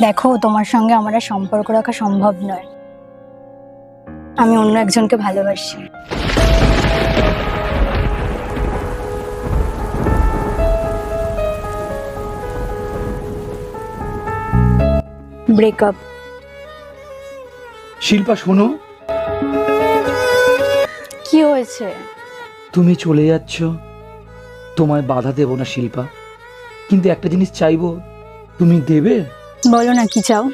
দেখো তোমার সঙ্গে আমার সম্পর্ক রাখা সম্ভব নয়। আমি অন্য একজনকে ভালোবাসি। ব্রেকআপ শিল্পা শোনো। কি হয়েছে? তুমি চলে যাচ্ছ। তোমায় বাধা দেব না শিল্পা। কিন্তু একটা জিনিস চাইব তুমি দেবে? বলো না কি চাও?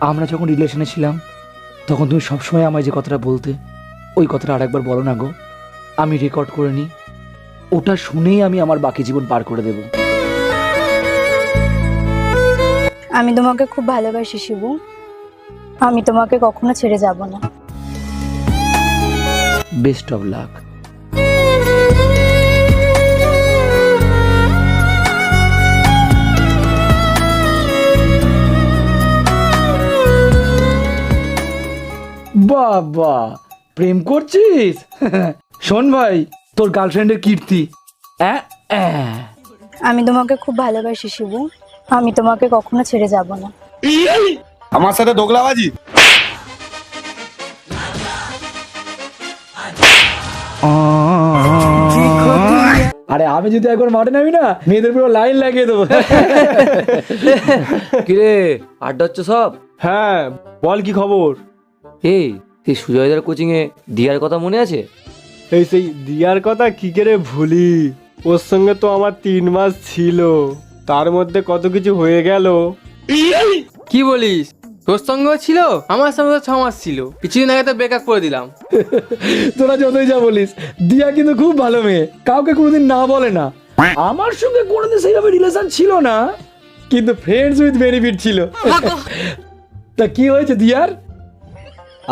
আমরা যখন রিলেশনে ছিলাম তখন তুমি সবসময় আমায় যে কথাটা বলতে ওই কথাটা আরেকবার বলো না গো। আমি রেকর্ড করে নিই। ওটা শুনেই আমি আমার বাকি জীবন পার করে দেব। আমি তোমাকে খুব ভালোবাসি শিবু। আমি তোমাকে কখনো ছেড়ে যাব না। বেস্ট অফ লাক বাবা প্রেম করছিস? শোন ভাই তোর গার্লফ্রেন্ডের কীর্তি। অ্যাঁ, অ্যাঁ। আমি তোমাকে খুব ভালোবাসি শিবু। আমি তোমাকে কখনো ছেড়ে যাব না। আমার সাথে দোগলাবাজি? আরে আমি যদি একবার মাঠে নামি না মেয়েদের পুরো লাইন লাগিয়ে দেবো। কিরে আড্ডা হচ্ছে সব? হ্যাঁ বল কি খবর? এই সেই সুজয়দার কোচিং এ দিয়ার কথা মনে আছে? এই সেই দিয়ার কথা কি করে ভুলি? ওর সঙ্গে তো আমার তিন মাস ছিল। তার মধ্যে কত কিছু হয়ে গেল। কি বলিস? তোর সঙ্গেও ছিল আমার সঙ্গে তো ছ মাস ছিল। কিছুদিন আগে তো ব্রেকআপ করে দিলাম। তোরা যতই যা বলিস দিয়া কিন্তু খুব ভালো মেয়ে। কাউকে কোনোদিন না বলে না। আমার সঙ্গে কোনোদিন সেইভাবে রিলেশন ছিল না। কিন্তু ফ্রেন্ডস উইথ বেনিফিট ছিল। তা কি হয়েছে দিয়ার?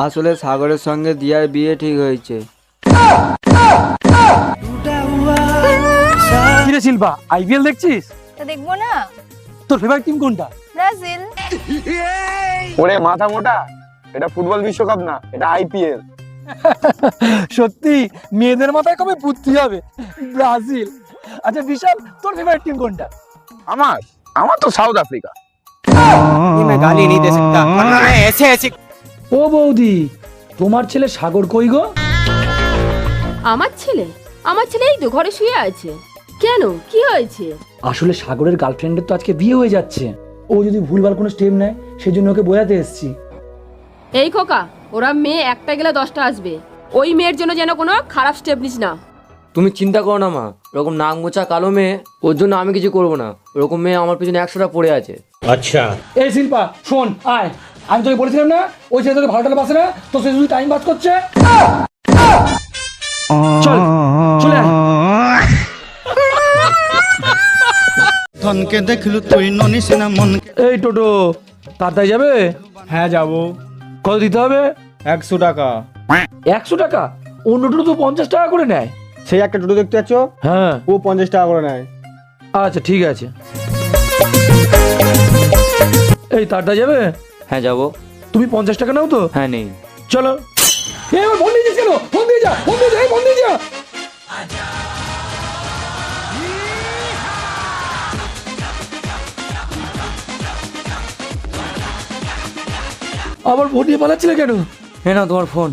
আসলে সাগরের সঙ্গে দিয়ার বিয়ে ঠিক হয়েছে। কিরে শিল্পা আইপিএল দেখছিস? তো দেখব না। তোর ফেভারিট টিম কোনটা? ব্রাজিল। ওরে মাথা মোটা। এটা ফুটবল বিশ্বকাপ না এটা আইপিএল। সত্যি মেয়েদের মাথায় কবে বুদ্ধি হবে? ব্রাজিল। আচ্ছা বিশাল তোর ফেভারিট টিম কোনটা? আমার? আমার তো সাউথ আফ্রিকা। গালি নিতে শিখতা এসে এসে ও বৌদি তোমার ছেলে সাগর কই গো? আমার ছেলে? আমার ছেলে এই তো ঘরে শুয়ে আছে। কেন? কি হয়েছে? আসলে সাগরের গার্লফ্রেন্ডের তো আজকে বিয়ে হয়ে যাচ্ছে। ও যদি ভুলভাল কোনো স্টেপ নেয় সেজন্য ওকে বোঝাতে এসেছি। এই খোকা ওরা মেয়ে একটা গেলে দশটা আসবে। ওই মেয়ের জন্য যেন কোনো খারাপ স্টেপ নিস না। তুমি চিন্তা করো না মা ওরকম নাম মোচা কালো মেয়ে ওর জন্য আমি কিছু করব না। ওরকম মেয়ে আমার পিছনে একশোটা পড়ে আছে। আচ্ছা। এই শিল্পা শোন আয়। আমি তোকে বলেছিলাম না ওই ছেলে তোকে ভালো টালে বাসে না তো সে শুধু টাইম পাস করছে। চল চলে। ধনকে দেখলু তুই ননিস না মন এই টোটো তাড়াতাড়ি যাবে? হ্যাঁ যাব। কত দিতে হবে? একশো টাকা। একশো টাকা? অন্য টোটো তো পঞ্চাশ টাকা করে নেয়। সেই একটা টোটো দেখতে পাচ্ছ হ্যাঁ। ও পঞ্চাশ টাকা করে নেয়। আচ্ছা ঠিক আছে। এই তাড়াতাড়ি যাবে? হ্যাঁ যাব। তুমি পঞ্চাশ টাকা নাও তো? হ্যাঁ নেই। চলো। এ আমার ফোন দিয়ে কেন ফোন দিয়ে যা ফোন দিয়ে যা ফোন দিয়ে যা। আবার ফোন দিয়ে পালাচ্ছিলে কেন? হ্যাঁ না তোমার ফোন।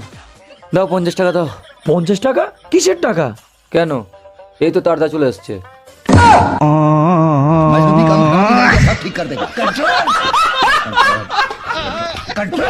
দাও পঞ্চাশ টাকা দাও। পঞ্চাশ টাকা? কিসের টাকা? কেন? এই তো তাড়াতাড়ি চলে এসছে। ঠিক control